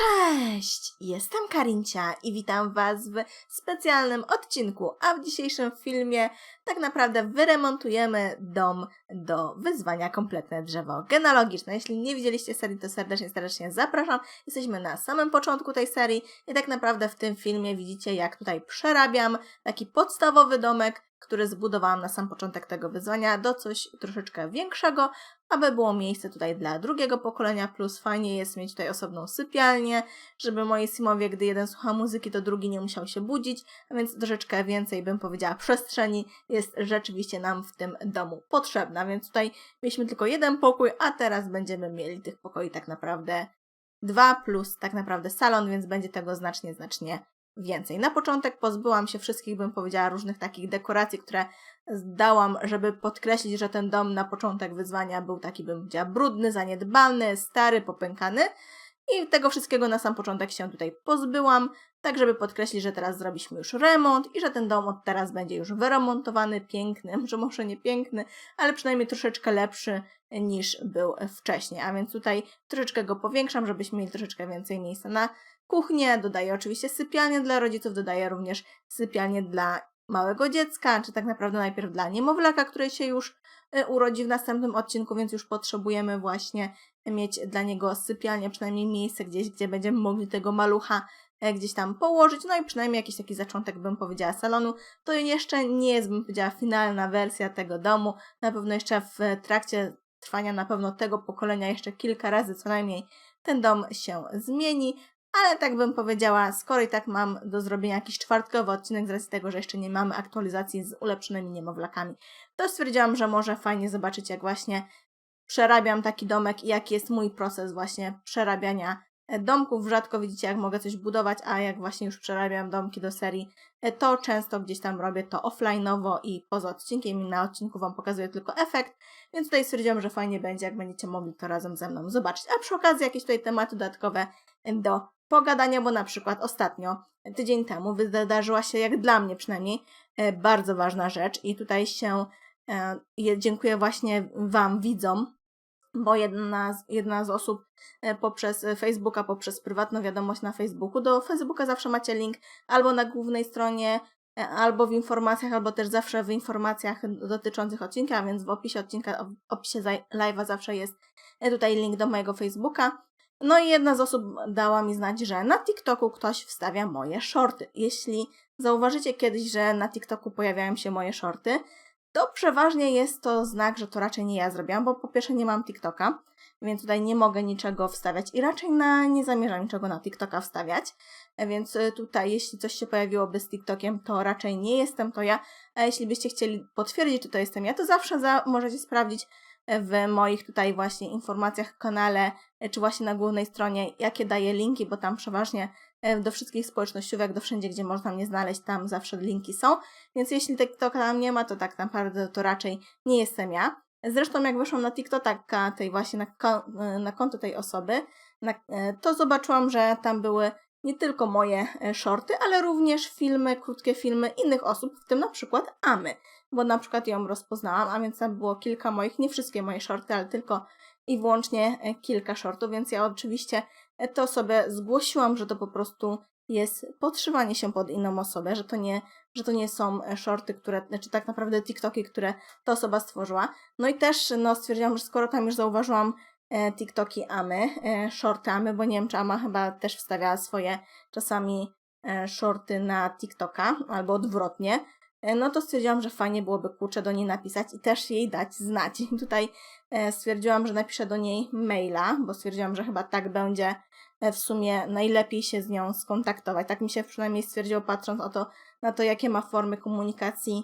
Cześć! Jestem Karincia i witam Was w specjalnym odcinku, a w dzisiejszym filmie tak naprawdę wyremontujemy dom do wyzwania Kompletne Drzewo Genealogiczne. Jeśli nie widzieliście serii, to serdecznie, serdecznie zapraszam. Jesteśmy na samym początku tej serii i tak naprawdę w tym filmie widzicie, jak tutaj przerabiam taki podstawowy domek, który zbudowałam na sam początek tego wyzwania, do coś troszeczkę większego, aby było miejsce tutaj dla drugiego pokolenia, plus fajnie jest mieć tutaj osobną sypialnię, żeby moi simowie, gdy jeden słucha muzyki, to drugi nie musiał się budzić, a więc troszeczkę więcej, bym powiedziała, przestrzeni jest rzeczywiście nam w tym domu potrzebna, więc tutaj mieliśmy tylko jeden pokój, a teraz będziemy mieli tych pokoi tak naprawdę dwa, plus tak naprawdę salon, więc będzie tego znacznie, znacznie więcej. Na początek pozbyłam się wszystkich, bym powiedziała, różnych takich dekoracji, które zdałam, żeby podkreślić, że ten dom na początek wyzwania był taki, bym powiedziała, brudny, zaniedbany, stary, popękany. I tego wszystkiego na sam początek się tutaj pozbyłam, tak żeby podkreślić, że teraz zrobiliśmy już remont i że ten dom od teraz będzie już wyremontowany, piękny, że może nie piękny, ale przynajmniej troszeczkę lepszy niż był wcześniej. A więc tutaj troszeczkę go powiększam, żebyśmy mieli troszeczkę więcej miejsca na kuchnię, dodaję oczywiście sypialnię dla rodziców, dodaję również sypialnię dla małego dziecka, czy tak naprawdę najpierw dla niemowlaka, który się już y, urodzi w następnym odcinku, więc już potrzebujemy właśnie mieć dla niego sypialnię, przynajmniej miejsce gdzieś, gdzie będziemy mogli tego malucha e, gdzieś tam położyć, no i przynajmniej jakiś taki zaczątek, bym powiedziała, salonu. To jeszcze nie jest, bym powiedziała, finalna wersja tego domu. Na pewno jeszcze w trakcie trwania na pewno tego pokolenia jeszcze kilka razy co najmniej ten dom się zmieni, ale tak bym powiedziała, skoro i tak mam do zrobienia jakiś czwartkowy odcinek z racji tego, że jeszcze nie mamy aktualizacji z ulepszonymi niemowlakami, to stwierdziłam, że może fajnie zobaczyć, jak właśnie przerabiam taki domek i jaki jest mój proces właśnie przerabiania e, domków. Rzadko widzicie, jak mogę coś budować, a jak właśnie już przerabiam domki do serii, e, to często gdzieś tam robię to offline'owo i poza odcinkiem i na odcinku Wam pokazuję tylko efekt, więc tutaj stwierdziłam, że fajnie będzie, jak będziecie mogli to razem ze mną zobaczyć. A przy okazji jakieś tutaj tematy dodatkowe do pogadania, bo na przykład ostatnio, tydzień temu, wydarzyła się, jak dla mnie przynajmniej, e, bardzo ważna rzecz i tutaj się dziękuję właśnie Wam, widzom, bo jedna z, jedna z osób e, poprzez Facebooka, poprzez prywatną wiadomość na Facebooku, do Facebooka zawsze macie link albo na głównej stronie, e, albo w informacjach, albo też zawsze w informacjach dotyczących odcinka, więc w opisie odcinka, w opisie live'a zawsze jest e, tutaj link do mojego Facebooka. No i jedna z osób dała mi znać, że na TikToku ktoś wstawia moje shorty. Jeśli zauważycie kiedyś, że na TikToku pojawiają się moje shorty, to przeważnie jest to znak, że to raczej nie ja zrobiłam, bo po pierwsze nie mam TikToka, więc tutaj nie mogę niczego wstawiać i raczej na, nie zamierzam niczego na TikToka wstawiać, więc y, tutaj jeśli coś się pojawiłoby z TikTokiem, to raczej nie jestem to ja, a jeśli byście chcieli potwierdzić, czy to jestem ja, to zawsze za, możecie sprawdzić w moich tutaj właśnie informacjach kanale, czy właśnie na głównej stronie, jakie daję linki, bo tam przeważnie E, do wszystkich społecznościówek, do wszędzie, gdzie można mnie znaleźć, tam zawsze linki są. Więc jeśli TikToka tam nie ma, to tak naprawdę to raczej nie jestem ja. Zresztą jak wyszłam na TikToka tej właśnie na, e, na konto tej osoby, na, e, to zobaczyłam, że tam były nie tylko moje shorty, ale również filmy, krótkie filmy innych osób, w tym na przykład Amy, bo na przykład ją rozpoznałam, a więc tam było kilka moich, nie wszystkie moje shorty, ale tylko i wyłącznie kilka shortów, więc ja oczywiście to sobie zgłosiłam, że to po prostu jest podszywanie się pod inną osobę, że to nie, że to nie są e, shorty, które, znaczy tak naprawdę TikToki, które ta osoba stworzyła. No i też no, stwierdziłam, że skoro tam już zauważyłam e, TikToki Amy, e, shorty Amy, bo nie wiem, czy Ama chyba też wstawiała swoje czasami e, shorty na TikToka, albo odwrotnie, E, no to stwierdziłam, że fajnie byłoby kurczę do niej napisać i też jej dać znać. I tutaj e, stwierdziłam, że napiszę do niej maila, bo stwierdziłam, że chyba tak będzie e, w sumie najlepiej się z nią skontaktować. Tak mi się przynajmniej stwierdziło, patrząc o to, na to, jakie ma formy komunikacji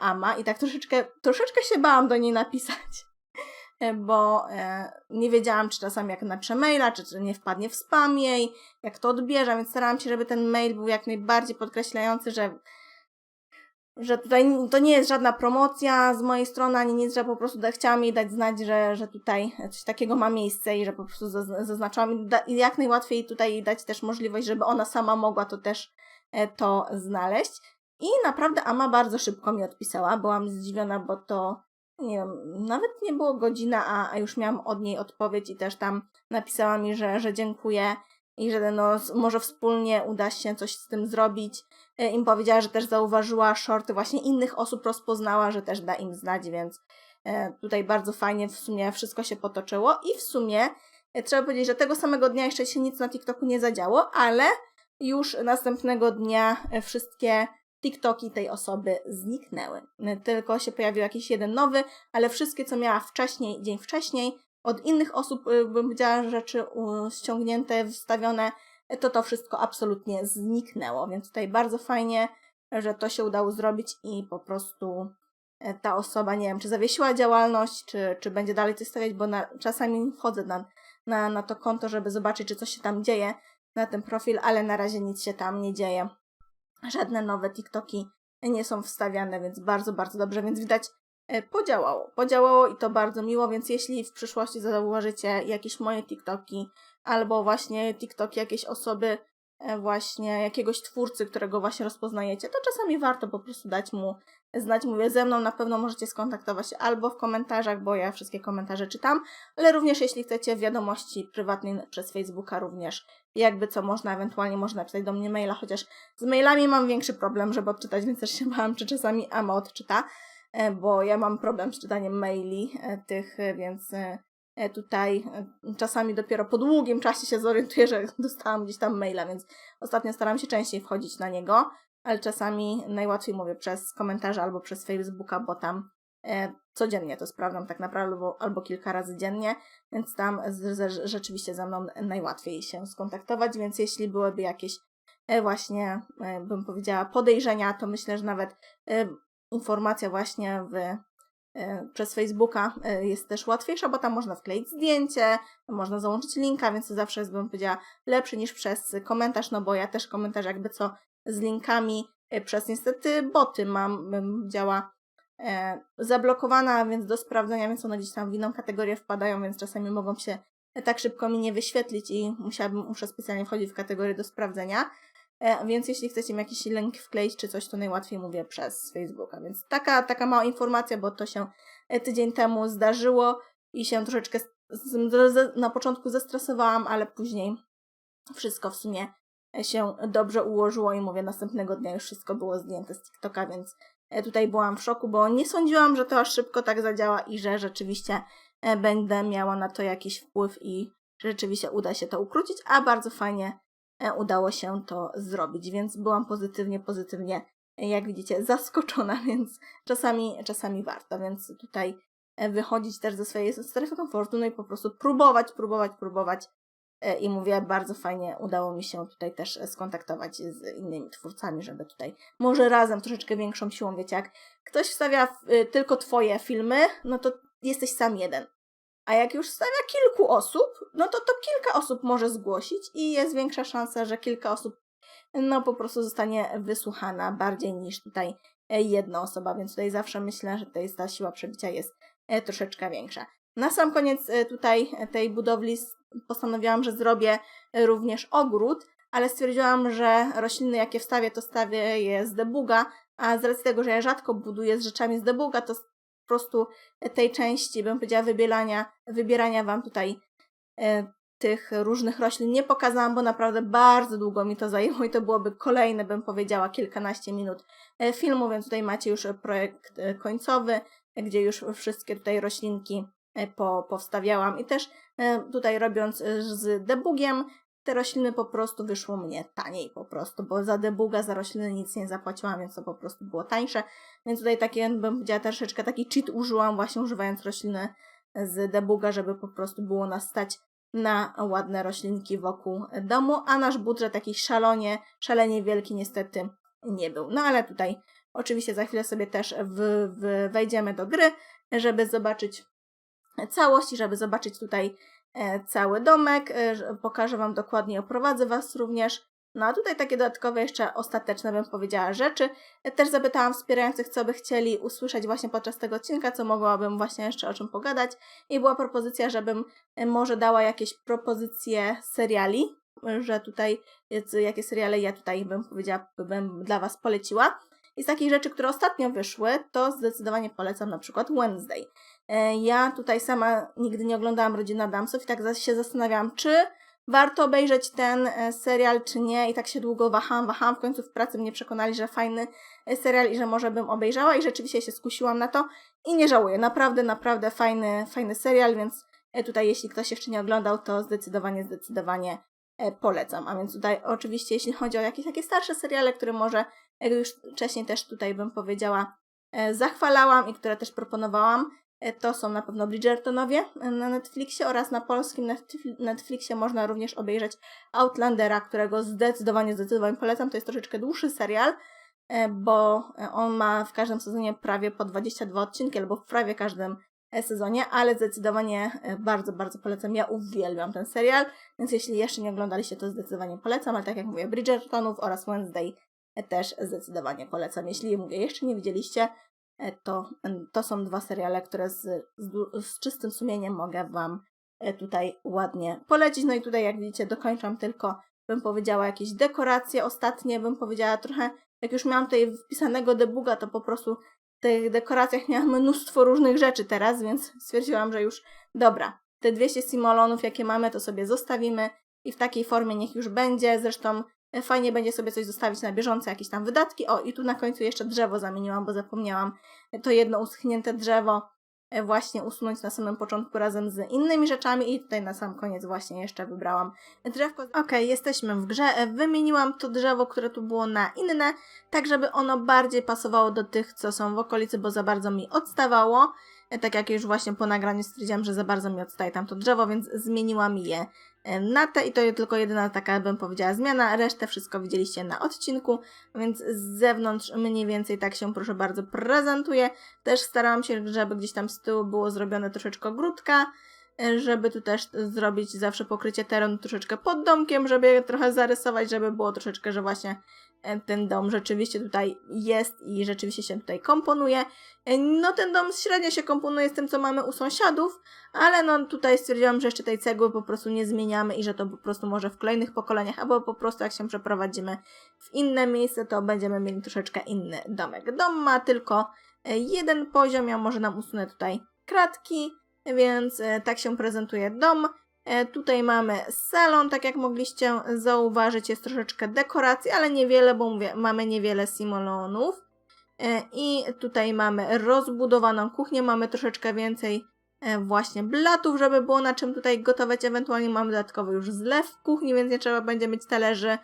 AMA. I tak troszeczkę, troszeczkę się bałam do niej napisać, bo nie wiedziałam, czy czasami jak napiszę maila, czy, nie wpadnie w spam jej, jak to odbierze, więc starałam się, żeby ten mail był jak najbardziej podkreślający, że że tutaj to nie jest żadna promocja z mojej strony, ani nic, że po prostu chciałam jej dać znać, że, że tutaj coś takiego ma miejsce i że po prostu zaznaczałam i jak najłatwiej tutaj jej dać też możliwość, żeby ona sama mogła to też e, to znaleźć. I naprawdę Ama bardzo szybko mi odpisała. Byłam zdziwiona, bo to nie wiem, nawet nie było godzina, a, a już miałam od niej odpowiedź i też tam napisała mi, że, że dziękuję i że no, może wspólnie uda się coś z tym zrobić. E, Im powiedziała, że też zauważyła shorty właśnie innych osób, rozpoznała, że też da im znać, więc e, tutaj bardzo fajnie w sumie wszystko się potoczyło i w sumie e, trzeba powiedzieć, że tego samego dnia jeszcze się nic na TikToku nie zadziało, ale już następnego dnia wszystkie TikToki tej osoby zniknęły. Tylko się pojawił jakiś jeden nowy, ale wszystkie, co miała wcześniej, dzień wcześniej, od innych osób, y, bym powiedziała, rzeczy ściągnięte, wstawione, y, to to wszystko absolutnie zniknęło. Więc tutaj bardzo fajnie, że to się udało zrobić i po prostu y, ta osoba, nie wiem, czy zawiesiła działalność, czy, czy będzie dalej coś stawiać, bo na, czasami wchodzę na, na, na to konto, żeby zobaczyć, czy coś się tam dzieje na ten profil, ale na razie nic się tam nie dzieje. Żadne nowe TikToki nie są wstawiane, więc bardzo, bardzo dobrze, więc widać, e, podziałało. Podziałało i to bardzo miło, więc jeśli w przyszłości zauważycie jakieś moje TikToki albo właśnie TikToki jakiejś osoby, e, właśnie jakiegoś twórcy, którego właśnie rozpoznajecie, to czasami warto po prostu dać mu znać. Mówię, ze mną na pewno możecie skontaktować się albo w komentarzach, bo ja wszystkie komentarze czytam, ale również jeśli chcecie wiadomości prywatnej przez Facebooka również jakby co można, ewentualnie można napisać do mnie maila, chociaż z mailami mam większy problem, żeby odczytać, więc też się bałam, czy czasami Ama odczyta, e, bo ja mam problem z czytaniem maili e, tych, e, więc tutaj czasami dopiero po długim czasie się zorientuję, że dostałam gdzieś tam maila, więc ostatnio staram się częściej wchodzić na niego, ale czasami najłatwiej mówię przez komentarze albo przez Facebooka, bo tam e, codziennie to sprawdzam tak naprawdę, albo, albo kilka razy dziennie, więc tam z, z, rzeczywiście ze mną najłatwiej się skontaktować, więc jeśli byłyby jakieś e, właśnie, e, bym powiedziała, podejrzenia, to myślę, że nawet e, informacja właśnie w, e, przez Facebooka e, jest też łatwiejsza, bo tam można wkleić zdjęcie, można załączyć linka, więc to zawsze jest, bym powiedziała, lepszy niż przez komentarz, no bo ja też komentarz jakby co z linkami e, przez niestety boty mam, działa e, zablokowana, więc do sprawdzenia, więc one gdzieś tam w inną kategorię wpadają, więc czasami mogą się tak szybko mi nie wyświetlić i musiałabym, muszę specjalnie wchodzić w kategorię do sprawdzenia. E, więc jeśli chcecie mi jakiś link wkleić czy coś, to najłatwiej mówię przez Facebooka. Więc taka, taka mała informacja, bo to się e, tydzień temu zdarzyło i się troszeczkę na początku zestresowałam, ale później wszystko w sumie się dobrze ułożyło i mówię, następnego dnia już wszystko było zdjęte z TikToka, więc e, tutaj byłam w szoku, bo nie sądziłam, że to aż szybko tak zadziała i że rzeczywiście e, będę miała na to jakiś wpływ i rzeczywiście uda się to ukrócić, a bardzo fajnie e, udało się to zrobić, więc byłam pozytywnie, pozytywnie, jak widzicie, zaskoczona, więc czasami, czasami warto, więc tutaj wychodzić też ze swojej strefy komfortu, no i po prostu próbować, próbować, próbować i mówię, bardzo fajnie udało mi się tutaj też e, skontaktować z innymi twórcami, żeby tutaj może razem troszeczkę większą siłą, wiecie, jak ktoś wstawia y, tylko twoje filmy, no to jesteś sam jeden. A jak już wstawia kilku osób, no to to kilka osób może zgłosić i jest większa szansa, że kilka osób no po prostu zostanie wysłuchana bardziej niż tutaj e, jedna osoba, więc tutaj zawsze myślę, że tutaj ta siła przebicia jest e, troszeczkę większa. Na sam koniec e, tutaj e, tej budowli postanowiłam, że zrobię e, również ogród, ale stwierdziłam, że rośliny jakie wstawię, to stawię je z debuga, a z racji tego, że ja rzadko buduję z rzeczami z debuga, to po prostu tej części, bym powiedziała, wybielania, wybierania Wam tutaj e, tych różnych roślin nie pokazałam, bo naprawdę bardzo długo mi to zajęło i to byłoby kolejne, bym powiedziała, kilkanaście minut e, filmu, więc tutaj macie już projekt e, końcowy, gdzie już wszystkie tutaj roślinki po, powstawiałam i też e, tutaj robiąc e, z debugiem te rośliny po prostu wyszło mnie taniej po prostu, bo za debuga, za rośliny nic nie zapłaciłam, więc to po prostu było tańsze, więc tutaj takie, bym powiedziała, troszeczkę taki cheat użyłam właśnie używając rośliny z debuga, żeby po prostu było nas stać na ładne roślinki wokół domu, a nasz budżet jakiś szalonie, szalenie wielki niestety nie był. No ale tutaj oczywiście za chwilę sobie też w, w, wejdziemy do gry, żeby zobaczyć całość i żeby zobaczyć tutaj e, cały domek. E, pokażę Wam dokładnie, oprowadzę Was również. No a tutaj takie dodatkowe jeszcze ostateczne bym powiedziała rzeczy. E, Też zapytałam wspierających, co by chcieli usłyszeć właśnie podczas tego odcinka, co mogłabym właśnie jeszcze o czym pogadać. I była propozycja, żebym może dała jakieś propozycje seriali, że tutaj jakie seriale ja tutaj bym powiedziała, bym dla Was poleciła. I z takich rzeczy, które ostatnio wyszły, to zdecydowanie polecam na przykład Wednesday. E, Ja tutaj sama nigdy nie oglądałam Rodzina Damsów i tak się zastanawiałam, czy warto obejrzeć ten e, serial, czy nie. I tak się długo wahałam, wahałam. W końcu w pracy mnie przekonali, że fajny e, serial i że może bym obejrzała. I rzeczywiście się skusiłam na to i nie żałuję. Naprawdę, naprawdę fajny, fajny serial, więc tutaj jeśli ktoś jeszcze nie oglądał, to zdecydowanie, zdecydowanie polecam. A więc tutaj oczywiście jeśli chodzi o jakieś takie starsze seriale, które może, jak już wcześniej też tutaj bym powiedziała, zachwalałam i które też proponowałam, to są na pewno Bridgertonowie e, na Netflixie oraz na polskim Netfli- Netflixie można również obejrzeć Outlandera, którego zdecydowanie, zdecydowanie polecam. To jest troszeczkę dłuższy serial, e, bo e, on ma w każdym sezonie prawie po 22 odcinki, albo w prawie każdym e, sezonie, ale zdecydowanie e, bardzo, bardzo polecam. Ja uwielbiam ten serial, więc jeśli jeszcze nie oglądaliście, to zdecydowanie polecam, ale tak jak mówię, Bridgertonów oraz Wednesday e, też zdecydowanie polecam. Jeśli mówię, jeszcze nie widzieliście, e, to, to są dwa seriale, które z, z, z czystym sumieniem mogę Wam e, tutaj ładnie polecić. No i tutaj, jak widzicie, dokończam tylko, bym powiedziała, jakieś dekoracje ostatnie, bym powiedziała trochę, jak już miałam tutaj wpisanego debuga, to po prostu w tych dekoracjach miałam mnóstwo różnych rzeczy teraz, więc stwierdziłam, że już dobra, te 200 simolonów, jakie mamy, to sobie zostawimy i w takiej formie niech już będzie. Zresztą e, fajnie będzie sobie coś zostawić na bieżące, jakieś tam wydatki. O, i tu na końcu jeszcze drzewo zamieniłam, bo zapomniałam to jedno uschnięte drzewo e, właśnie usunąć na samym początku razem z innymi rzeczami i tutaj na sam koniec właśnie jeszcze wybrałam drzewko. Okej, jesteśmy w grze. E, Wymieniłam to drzewo, które tu było na inne, tak żeby ono bardziej pasowało do tych, co są w okolicy, bo za bardzo mi odstawało. E, Tak jak już właśnie po nagraniu stwierdziłam, że za bardzo mi odstaje tamto drzewo, więc zmieniłam je na te i to jest tylko jedyna taka, bym powiedziała, zmiana. Resztę wszystko widzieliście na odcinku, więc z zewnątrz mniej więcej tak się, proszę bardzo, prezentuje. Też starałam się, żeby gdzieś tam z tyłu było zrobione troszeczkę ogródka, e, żeby tu też zrobić zawsze pokrycie terenu troszeczkę pod domkiem, żeby je trochę zarysować, żeby było troszeczkę, że właśnie ten dom rzeczywiście tutaj jest i rzeczywiście się tutaj komponuje. E, No ten dom średnio się komponuje z tym, co mamy u sąsiadów, ale no tutaj stwierdziłam, że jeszcze tej cegły po prostu nie zmieniamy i że to po prostu może w kolejnych pokoleniach, albo po prostu jak się przeprowadzimy w inne miejsce, to będziemy mieli troszeczkę inny domek. Dom ma tylko e, jeden poziom, ja może nam usunę tutaj kratki, więc e, tak się prezentuje dom. E, Tutaj mamy salon, tak jak mogliście zauważyć, jest troszeczkę dekoracji, ale niewiele, bo mówię, mamy niewiele simolonów. E, I tutaj mamy rozbudowaną kuchnię, mamy troszeczkę więcej e, właśnie blatów, żeby było na czym tutaj gotować. Ewentualnie mamy dodatkowy już zlew w kuchni, więc nie trzeba będzie mieć talerzy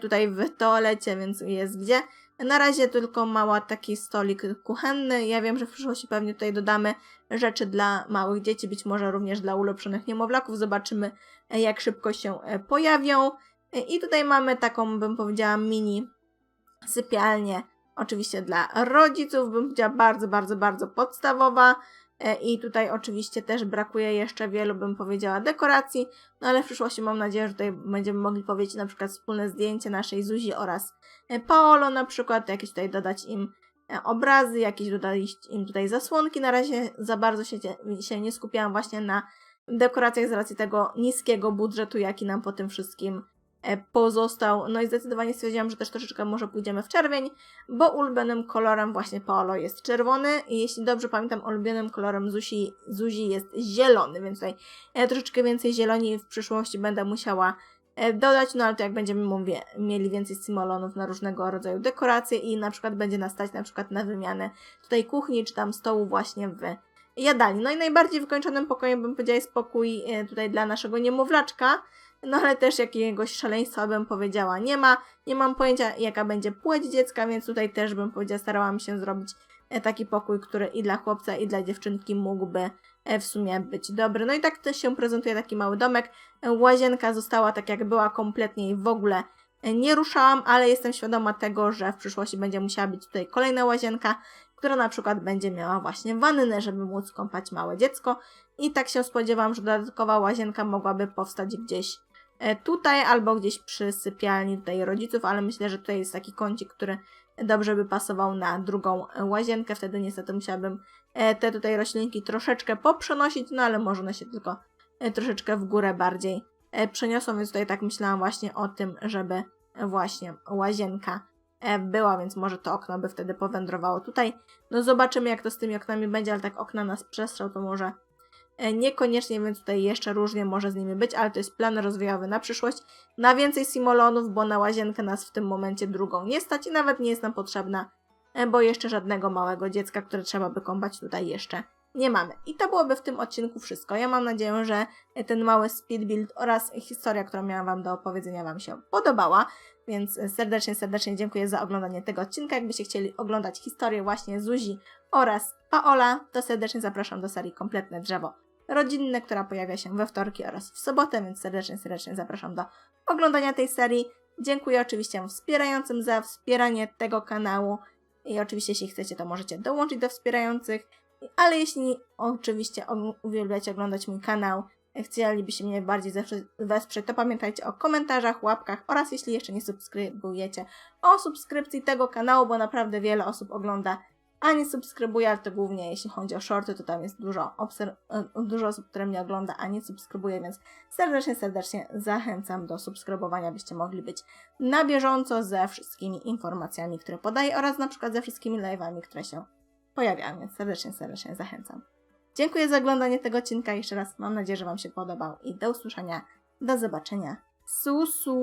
tutaj w toalecie, więc jest gdzie. Na razie tylko mała taki stolik kuchenny. Ja wiem, że w przyszłości pewnie tutaj dodamy rzeczy dla małych dzieci, być może również dla ulepszonych niemowlaków. Zobaczymy, jak szybko się e, pojawią. I tutaj mamy taką, bym powiedziała, mini sypialnię, oczywiście dla rodziców, bym powiedziała bardzo, bardzo, bardzo podstawowa. E, I tutaj oczywiście też brakuje jeszcze wielu, bym powiedziała, dekoracji, no ale w przyszłości mam nadzieję, że tutaj będziemy mogli powiedzieć na przykład wspólne zdjęcie naszej Zuzi oraz e, Paolo na przykład, jakieś tutaj dodać im e, obrazy, jakieś dodać im tutaj zasłonki. Na razie za bardzo się, się nie skupiałam właśnie na dekoracjach z racji tego niskiego budżetu, jaki nam po tym wszystkim pozostał. No i zdecydowanie stwierdziłam, że też troszeczkę może pójdziemy w czerwień, bo ulubionym kolorem właśnie Paolo jest czerwony i jeśli dobrze pamiętam, ulubionym kolorem Zuzi, Zuzi jest zielony, więc tutaj e, troszeczkę więcej zieloni w przyszłości będę musiała e, dodać, no ale to jak będziemy mówię, mieli więcej simolonów na różnego rodzaju dekoracje i na przykład będzie nas stać na przykład na wymianę tutaj kuchni czy tam stołu właśnie w jadalni. No i najbardziej wykończonym pokojem bym powiedziała jest pokój e, tutaj dla naszego niemowlaczka, no ale też jakiegoś szaleństwa bym powiedziała nie ma. Nie mam pojęcia jaka będzie płeć dziecka, więc tutaj też bym powiedziała starałam się zrobić e, taki pokój, który i dla chłopca i dla dziewczynki mógłby e, w sumie być dobry. No i tak też się prezentuje taki mały domek. E, Łazienka została tak jak była kompletnie i w ogóle nie ruszałam, ale jestem świadoma tego, że w przyszłości będzie musiała być tutaj kolejna łazienka, która na przykład będzie miała właśnie wannę, żeby móc kąpać małe dziecko. I tak się spodziewam, że dodatkowa łazienka mogłaby powstać gdzieś tutaj albo gdzieś przy sypialni tutaj rodziców, ale myślę, że tutaj jest taki kącik, który dobrze by pasował na drugą e, łazienkę. Wtedy niestety musiałabym e, te tutaj roślinki troszeczkę poprzenosić, no ale może one się tylko e, troszeczkę w górę bardziej e, przeniosą, więc tutaj tak myślałam właśnie o tym, żeby właśnie łazienka e, była, więc może to okno by wtedy powędrowało tutaj. No zobaczymy jak to z tymi oknami będzie, ale tak okna nas przestrzał, to może E, Niekoniecznie, więc tutaj jeszcze różnie może z nimi być, ale to jest plan rozwojowy na przyszłość. Na więcej simolonów, bo na łazienkę nas w tym momencie drugą nie stać i nawet nie jest nam potrzebna, e, bo jeszcze żadnego małego dziecka, które trzeba by kąpać tutaj jeszcze nie mamy. I to byłoby w tym odcinku wszystko. Ja mam nadzieję, że ten mały speed build oraz historia, którą miałam Wam do opowiedzenia Wam się podobała. Więc serdecznie, serdecznie dziękuję za oglądanie tego odcinka. Jakbyście chcieli oglądać historię właśnie Zuzi oraz Paola, to serdecznie zapraszam do serii Kompletne Drzewo Rodzinne, która pojawia się we wtorki oraz w sobotę, więc serdecznie, serdecznie zapraszam do oglądania tej serii. Dziękuję oczywiście wspierającym za wspieranie tego kanału i oczywiście jeśli chcecie, to możecie dołączyć do wspierających. Ale jeśli oczywiście uwielbiacie oglądać mój kanał, chcielibyście mnie bardziej wesprzeć, to pamiętajcie o komentarzach, łapkach oraz jeśli jeszcze nie subskrybujecie, o subskrypcji tego kanału, bo naprawdę wiele osób ogląda, a nie subskrybuje, ale to głównie jeśli chodzi o shorty, to tam jest dużo, obser- e, dużo osób, które mnie ogląda, a nie subskrybuje, więc serdecznie, serdecznie zachęcam do subskrybowania, byście mogli być na bieżąco ze wszystkimi informacjami, które podaję oraz na przykład ze wszystkimi live'ami, które się pojawiają, więc serdecznie, serdecznie zachęcam. Dziękuję za oglądanie tego odcinka jeszcze raz. Mam nadzieję, że Wam się podobał i do usłyszenia, do zobaczenia. Susu!